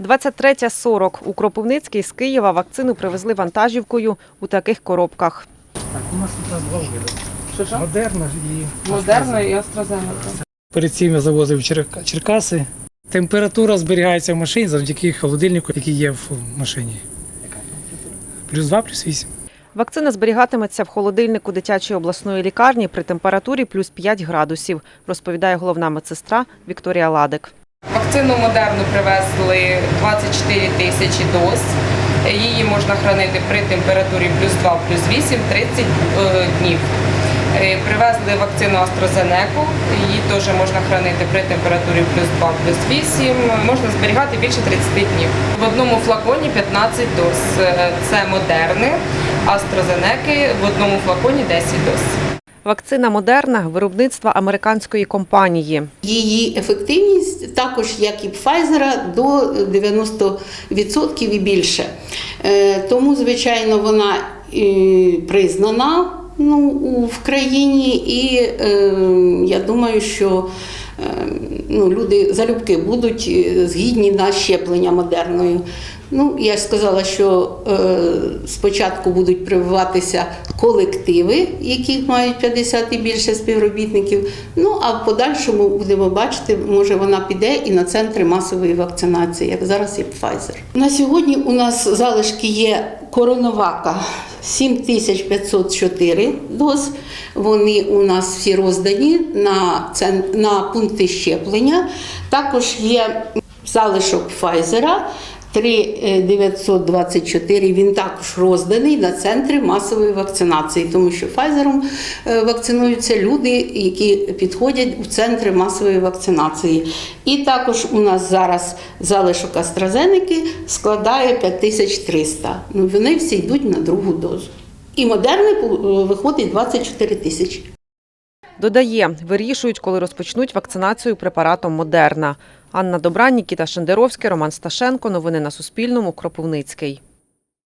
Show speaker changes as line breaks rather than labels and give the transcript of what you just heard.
23.40. У Кропивницький з Києва вакцину привезли вантажівкою у таких коробках.
Так, у нас тут два
що?
Модерна і
Модерна і AstraZeneca.
перед цим я завозив Черкаси. Температура зберігається в машині завдяки холодильнику, який є в машині. Плюс 2, плюс 8.
Вакцина зберігатиметься в холодильнику дитячої обласної лікарні при температурі плюс 5 градусів, розповідає головна медсестра Вікторія Ладик.
Вакцину модерну привезли 24 тисячі доз. Її можна хранити при температурі плюс 2, плюс 8, 30 е, днів. Е, Привезли вакцину AstraZeneca, її теж можна хранити при температурі плюс 2, плюс 8. Можна зберігати більше 30 днів. В одному флаконі 15 доз. Е, Це модерни, AstraZeneca в одному флаконі 10 доз.
Вакцина Модерна виробництва американської компанії.
Її ефективність також, як і Pfizer, до 90% і більше. Е, Тому, звичайно, вона е, признана ну, в країні, і е, я думаю, що ну, люди залюбки будуть е, згідні на щеплення модерною. Ну, я ж сказала, що е, спочатку будуть прививатися колективи, які мають 50 і більше співробітників. Ну а в подальшому будемо бачити, може вона піде і на центри масової вакцинації, як зараз є Pfizer. На сьогодні у нас залишки є коронавака 7504 доз. Вони у нас всі роздані на, це на пункти щеплення. Також є залишок Pfizer 3924, він також розданий на центри масової вакцинації, тому що е, вакцинуються люди, які підходять у центри масової вакцинації. І також у нас зараз залишок AstraZeneca складає 5300. Ну, вони всі йдуть на другу дозу. І модерний е, виходить 24 тисячі.
Додає, вирішують, коли розпочнуть вакцинацію препаратом Модерна. Анна Добран, Нікіта Шендеровський, Роман Сташенко. Новини на Суспільному. Кропивницький.